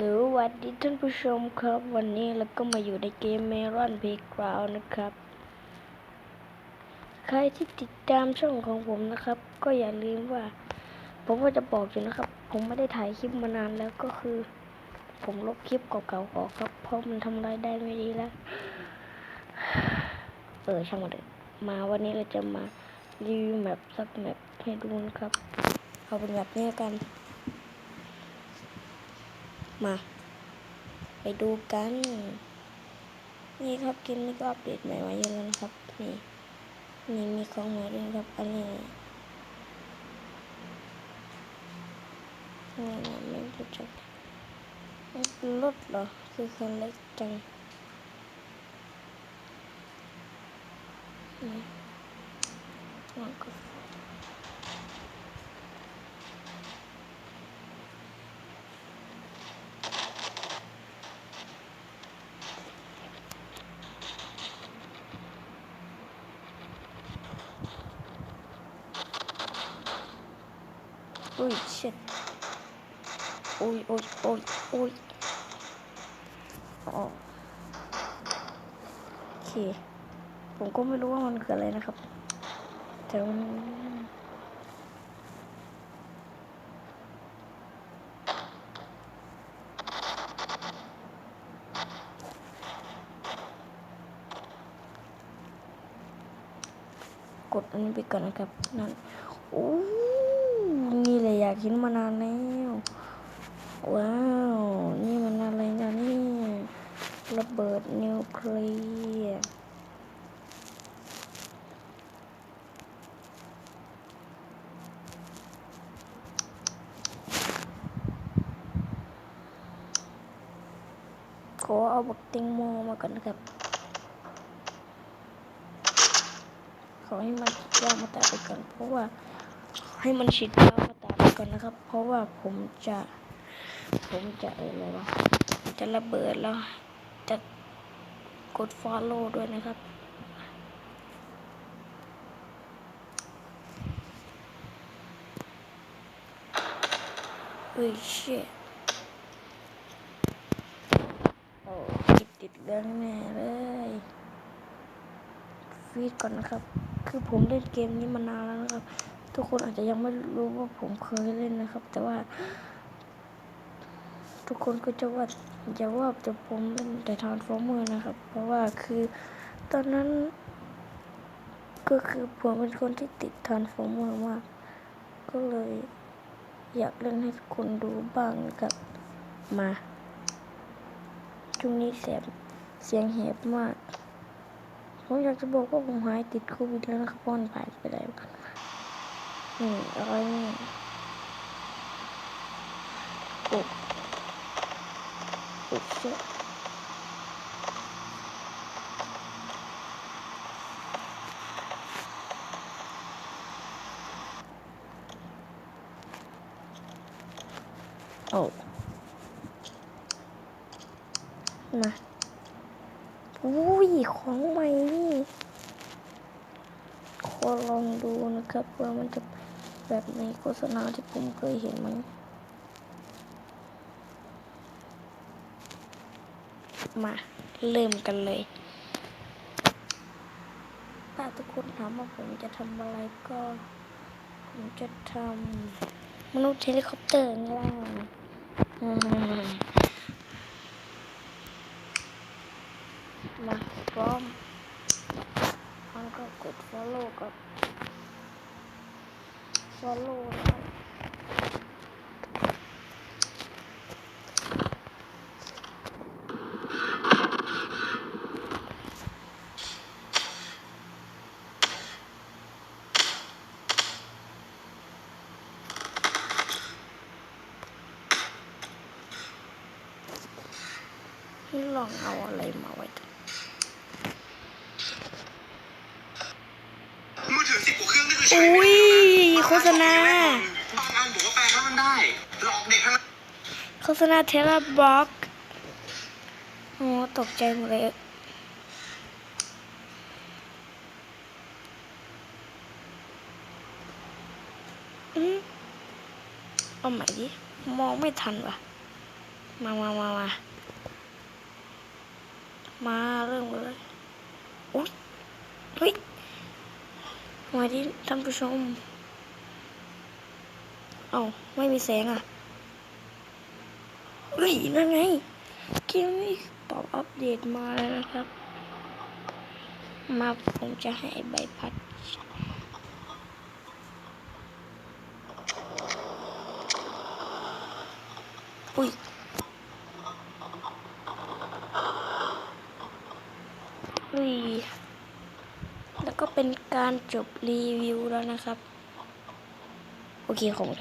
สวัสดีท่านผู้ชมครับ วันนี้เราก็มาอยู่ในเกม Melon Playground นะครับ ใครที่ติดตามช่องของผมนะครับ ก็อย่าลืมว่า ผมก็จะบอกอยู่นะครับ ผมไม่ได้ถ่ายคลิปมานานแล้วก็คือ ผมลบคลิปเก่าๆออกครับ เพราะมันทำรายได้ไม่ดีแล้ว เออช่างมันเถอะมาวันนี้เราจะมารีวิวแมปสักแมปให้ดูนะครับ เอาเป็นแบบนี้กัน มา ไปดูกัน นี่ครับเกมนี้ก็อัปเดตใหม่มาเยอะแล้วนะครับ นี่นี่มีของใหม่ด้วยครับอันนี้นี่นะไม่รู้จักมันเป็นรถเหรอ คือคันเล็กจังนี่มันก็ อุ้ย shit อุ้ยอุ้ยอุ้ยอุ้ยอ๋อโอเค ผมก็ไม่รู้ว่ามันคืออะไรนะครับ แต่มันกดอันนี้ไปก่อนนะครับ นั่น โอ้นี่เลย อยากกินมานานแล้ว ว้าว นี่มันอะไรนะนี่ระเบิดนิวเคลียร์ขอเอาบักติงโมมาก่อนนะครับ ขอให้มันฉีดยามาแตาไปก่อนเพราะว่าให้มันฉีดยามา ก่อนนะครับ เพราะว่าผมจะ ผมจะอออะไรวะจะระเบิดแล้ว จะกด follow ด้วยนะครับ เฮ้ยเชี่ยโอ้ติดติดเรื่องแน่เลยฟีดก่อนนะครับ คือผมเล่นเกมนี้มานานแล้วนะครับ ทุกคนอาจจะยังไม่รู้ว่าผมเคยเล่นนะครับ แต่ว่า ทุกคนก็จะว่าจะว่าแต่ผมเล่นแต่ทรานฟอร์เมอร์นะครับ เพราะว่าคือตอนนั้น ก็คือผมเป็นคนที่ติดทรานฟอร์เมอร์มาก ก็เลยอยากเล่นให้ทุกคนดูบ้างนะครับมาช่วงนี้เสียงเสียงแหบมาก ผมอยากจะบอกว่าผมหายติดโควิดแล้วนะครับเพราะมันผ่านไปแล้ว นี่อะไรเนี่ยโอ้โอเชี่โอ้มาอุ้ย ของใหม่นี่ขอลองดูนะครับว่ามันจะ แบบในโฆษณาที่ผมเคยเห็นไหมมา เริ่มกันเลย ถ้าทุกคนถามว่าผมจะทำอะไรก็ ผมจะทำมนุษย์เฮลิคอปเตอร์ไงล่ะอืมมาพร้อมมันก็กด follow กับ follow แล้วนี่ลองเอาอะไรมาไว้ตรงมือถือสิบกว่าเครื่องนี่คือใช้ไม่ได้ โฆษณา บางอันบอกว่าแปลงร่างได้ หลอกเด็กทั้งนั้นโฆษณาเทเลบล็อกโอ้ตกใจหมดเลย อืมเอาใหม่ดิ มองไม่ทันว่ะ มามามามามาเริ่มกันเลยอุ๊ยเฮ้ยมาที่ท่านผู้ชม เอ้าไม่มีแสงอะเฮ้ยนั่นไงเกมนี้ปรับอัปเดตมาแล้วนะครับ มาผมจะให้ใบพัดอุ้ยอุ้ยแล้วก็เป็นการจบรีวิวแล้วนะครับ โอเคผมครับ